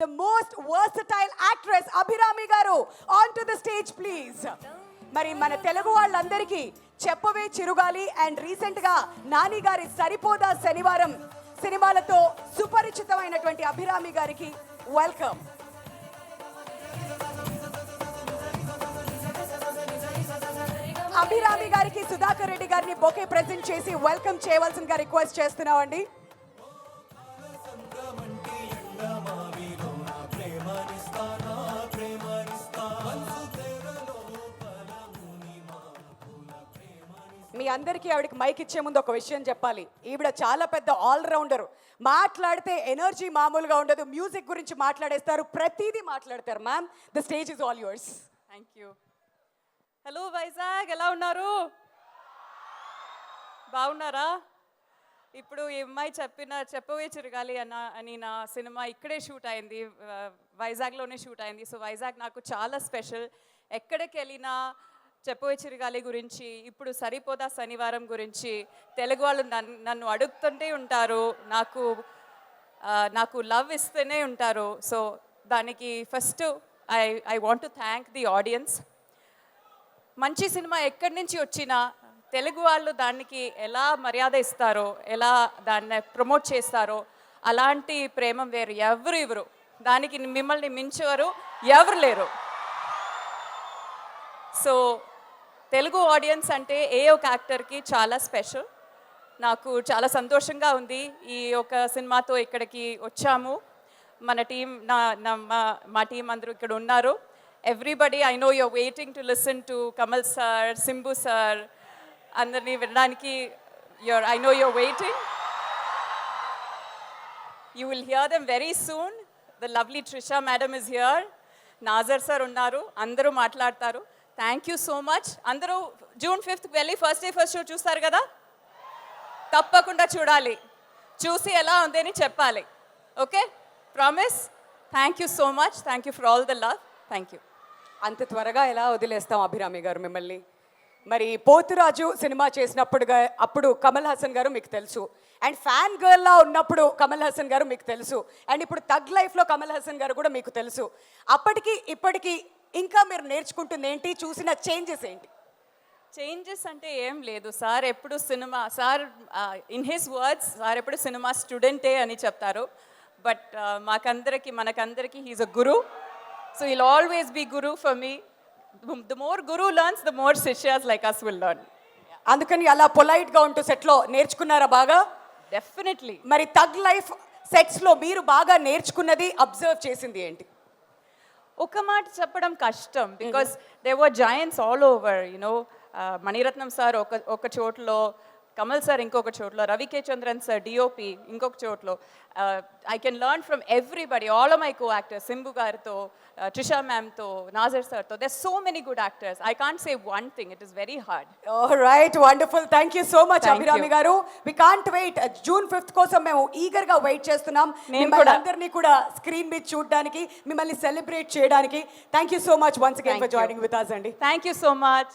The most versatile actress Abhirami garu on to the stage please మరి మన తెలుగు వాళ్ళందరికీ చెప్పవే చిరుగాలి అండ్ రీసెంట్గా నాని గారి సరిపోదా శనివారం సినిమాలతో సుపరిచితమైనటువంటి అభిరామి గారికి వెల్కమ్ అభిరామి గారికి సుధాకర్ రెడ్డి గారిని బొకే ప్రెజెంట్ చేసి వెల్కమ్ చేయవలసిందిగా రిక్వెస్ట్ చేస్తున్నామండి. మీ అందరికీ ఆవిడకి మైక్ ఇచ్చే ముందు ఒక విషయం చెప్పాలి. ఈవిడ చాలా పెద్ద ఆల్రౌండర్. మాట్లాడితే ఎనర్జీ మామూలుగా ఉండదు. మ్యూజిక్ గురించి మాట్లాడేస్తారు. ప్రతిదీ మాట్లాడతారు ma'am. The stage is all yours. Thank you hello Vizag. ఎలా ఉన్నారు? బాగున్నారా? ఇప్పుడు ఈ అమ్మాయి చెప్పిన చెప్పవే చిరగాలి అన్న అని నా సినిమా ఇక్కడే షూట్ అయింది. వైజాగ్లోనే షూట్ అయింది. సో వైజాగ్ నాకు చాలా స్పెషల్. ఎక్కడికి వెళ్ళినా చెప్పవే చిరగాలి గురించి ఇప్పుడు సరిపోదా శనివారం గురించి. తెలుగు వాళ్ళు నన్ను నన్ను అడుగుతుంటే ఉంటారు. నాకు నాకు లవ్ ఇస్తూనే ఉంటారు. సో దానికి first I I want to thank the audience. మంచి సినిమా ఎక్కడి నుంచి వచ్చినా తెలుగు వాళ్ళు దానికి ఎలా మర్యాద ఇస్తారో ఎలా దాన్ని ప్రమోట్ చేస్తారో అలాంటి ప్రేమ వేరు. ఎవరు ఇవ్వరు. దానికి మిమ్మల్ని మించేవారు ఎవరు లేరు. సో తెలుగు ఆడియన్స్ అంటే ఏ ఒక యాక్టర్కి చాలా స్పెషల్ నాకు చాలా సంతోషంగా ఉంది ఈ ఒక సినిమాతో ఇక్కడికి వచ్చాము. మన టీం నా మా- మా టీం అందరూ ఇక్కడ ఉన్నారు. Everybody I know you're waiting to listen to Kamal sir Simbu sir అందరినీ వినడానికి you're I know you're waiting you will hear them very soon the lovely Trisha madam is here Nassar sir ఉన్నారు. అందరూ మాట్లాడతారు. Thank you so much అందరూ June ఫిఫ్త్కి వెళ్ళి first day first show చూస్తారు కదా? తప్పకుండా చూడాలి. చూసి ఎలా ఉంది అని చెప్పాలి. Okay promise thank you so much thank you for all the love thank you అంత త్వరగా ఎలా వదిలేస్తాం అభిరామి గారు మిమ్మల్ని? మరి పోతురాజు సినిమా చేసినప్పుడుగా అప్పుడు కమల్ హాసన్ గారు మీకు తెలుసు. అండ్ ఫ్యాన్ గర్ల్లా ఉన్నప్పుడు కమల్ హాసన్ గారు మీకు తెలుసు. అండ్ ఇప్పుడు తగ్ లైఫ్లో కమల్ హాసన్ గారు కూడా మీకు తెలుసు. అప్పటికి ఇప్పటికీ ఇంకా మీరు నేర్చుకుంటుంది ఏంటి చూసిన చేంజెస్ ఏంటి? చేంజెస్ అంటే ఏం లేదు. సార్ ఎప్పుడు cinema sir in his words sir ఎప్పుడు సినిమా స్టూడెంటే అని చెప్తారు. బట్ మాకందరికి మనకందరికి he's a guru so will always be guru for me the more guru learns the more shishyas like us will learn అందుకని అలా పొలైట్గా ఉంటూ సెట్లో నేర్చుకున్నారా బాగా? డెఫినెట్లీ మరి తగ్ లైఫ్ సెట్స్లో మీరు బాగా నేర్చుకున్నది అబ్జర్వ్ చేసింది ఏంటి? ఒక మాట చెప్పడం కష్టం because they were giants all over you know Maniratnam sir ఒక ఒక చోట్లో కమల్ సార్ ఇంకొక చోట్ల Ravi K Chandran sir DOP ఇంకొక చోట్లో I can learn from everybody all my co-actors Simbu గారితో ట్రిషా మ్యామ్తో నాజర్ సార్తో they so many good actors I can't say one thing it is very hard right wonderful thank you so much Abhirami. Garu. We can't wait June fifth కోసం మేము ఈగర్గా wait చేస్తున్నాం నేను మిమ్మల్ని. అందరినీ కూడా స్క్రీన్ మీద చూడడానికి మిమ్మల్ని సెలబ్రేట్ చేయడానికి. Thank you so much once again for. Joining with us అండి. Thank you so much